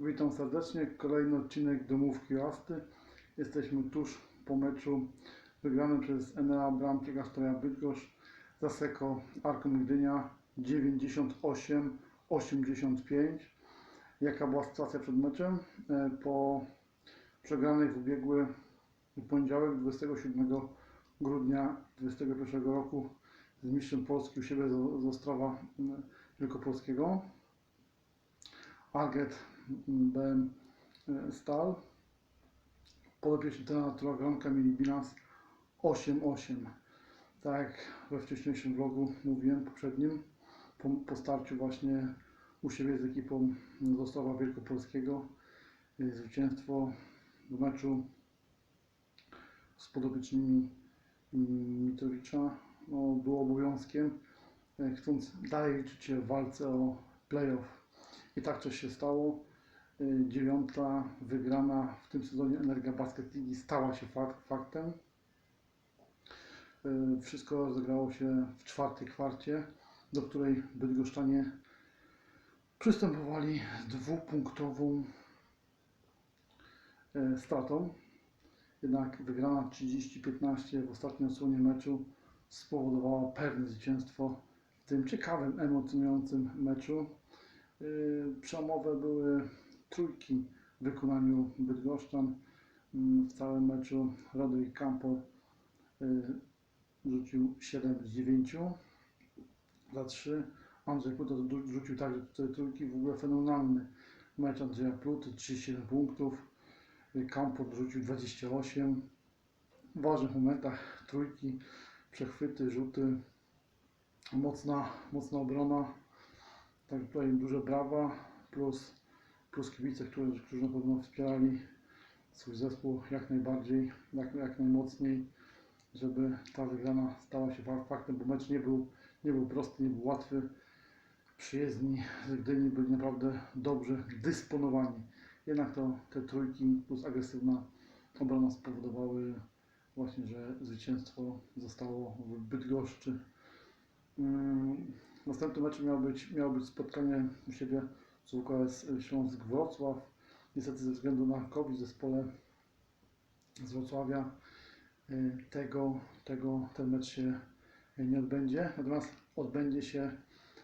Witam serdecznie. Kolejny odcinek Domówki Jasty. Jesteśmy tuż po meczu wygranym przez Enea Bramki Gastoria Bydgoszcz za Seko Arką Gdynia 98-85. Jaka była sytuacja przed meczem? E, Po przegranej w ubiegły poniedziałek 27 grudnia 2021 roku z mistrzem Polski u siebie z Ostrowa m, Wielkopolskiego. Arget E, Stal. Trenera Tura Gronka mieli bilans 8-8. Tak jak we wcześniejszym vlogu mówiłem poprzednim, po, po starciu właśnie u siebie z ekipą z Ostrowa Wielkopolskiego e, zwycięstwo w meczu z podopiecznymi mm, Mitrowicza no, było obowiązkiem, e, chcąc dalej liczyć się w walce o playoff. I tak coś się stało. Dziewiąta wygrana w tym sezonie Energia Basket stała się fak- faktem. Y, Wszystko rozegrało się w czwartej kwarcie, do której Bydgoszczanie przystępowali dwupunktową y, stratą. Jednak wygrana 30-15 w ostatniej odsłonie meczu spowodowała pewne zwycięstwo w tym ciekawym, emocjonującym meczu. Yy, Przełomowe były trójki w wykonaniu Bydgoszczan. Yy, W całym meczu Roderick Campbell yy, rzucił 7 z 9 za 3. Andrzej Pluto dru- rzucił także cztery trójki. W ogóle fenomenalny mecz Andrzeja Pluty, 37 punktów. Yy, Campbell rzucił 28. W ważnych momentach trójki, przechwyty, rzuty. Mocna, mocna obrona. Tak tutaj duże brawa, plus, plus kibice, którzy, którzy na pewno wspierali swój zespół jak najbardziej, jak, jak najmocniej, żeby ta wygrana stała się fa- faktem, bo mecz nie był, nie był prosty, nie był łatwy. Przyjezdni z Gdyni byli naprawdę dobrze dysponowani. Jednak to te trójki plus agresywna obrona spowodowały właśnie, że zwycięstwo zostało w Bydgoszczy. Mm, Następnym meczem miało być, miało być spotkanie u siebie z UKS Śląsk Wrocław. Niestety ze względu na COVID w zespole z Wrocławia y, tego, tego, ten mecz się nie odbędzie. Natomiast odbędzie się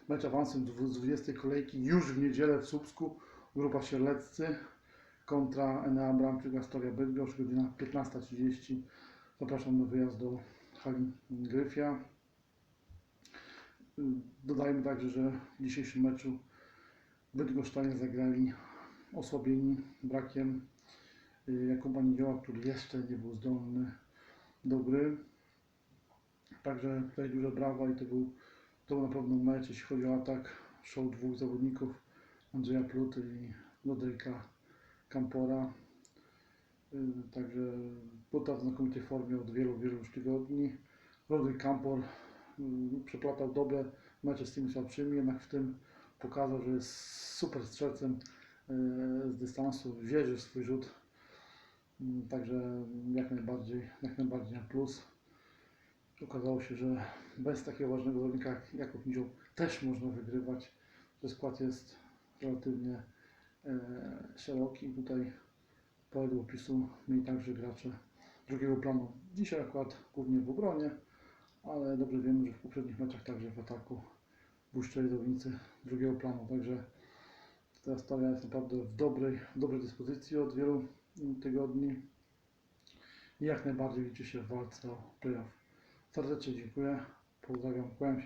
mecz awansem z 20 kolejki już w niedzielę w Słupsku. Grupa Sierleccy kontra Enea Bramczyk Astoria Bydgoszcz, godzina 15.30. Zapraszam na wyjazd do hali Gryfia. Dodajmy także, że w dzisiejszym meczu Bydgoszczanie zagrali osłabieni brakiem y, Jakuba Nizioła, który jeszcze nie był zdolny do gry. Także tutaj duże brawa i to był, to był na pewno mecz, jeśli chodzi o atak, show dwóch zawodników, Andrzeja Pluty i Loderyka Kampora. Y, Także Pluta w znakomitej formie od wielu, wielu już tygodni. Roderick Kampor mm, przeplatał dobre mecze z tymi słabszymi, jednak w tym pokazał, że jest super strzelcem e, z dystansu, wierzy w swój rzut. Mm, Także jak najbardziej, jak najbardziej na plus. Okazało się, że bez takiego ważnego zawodnika jak Jakub Nizioł też można wygrywać, że skład jest relatywnie e, szeroki. Tutaj pole do opisu mieli także gracze drugiego planu. Dzisiaj akurat głównie w obronie, ale dobrze wiemy, że w poprzednich meczach także w ataku błyszczeli zawodnicy drugiego planu. Także ta stawia jest naprawdę w dobrej, dobrej dyspozycji od wielu tygodni i jak najbardziej liczy się w walce o playoff. Serdecznie dziękuję, pozdrawiam, kłaniam.